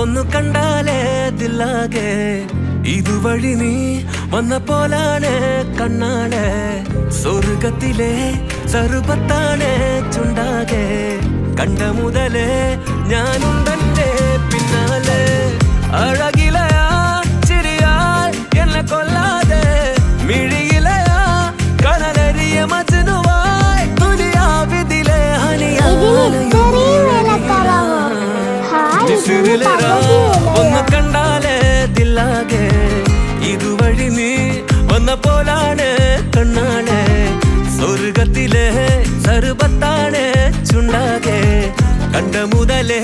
ഒന്നു കണ്ടാലേ ദില്ലാകെ ഇതുവഴി നീ വന്ന പോലാണ് കണ്ണാണ്. സ്വർഗത്തിലെ സർവത്താണ് ചുണ്ടാകെ. കണ്ട മുതലേ ഞാനും തന്റെ പിന്നാലെ അഴക ദിസിലരാ ഒന്ന് കണ്ടാലേ ദില്ലാകെ ഇതുവഴി നീ വന്ന പോലാണ് കണ്ണാണ്. സ്വർഗത്തിലെ സർബത്താണ് ചുണ്ടാകെ. കണ്ട മുതലേ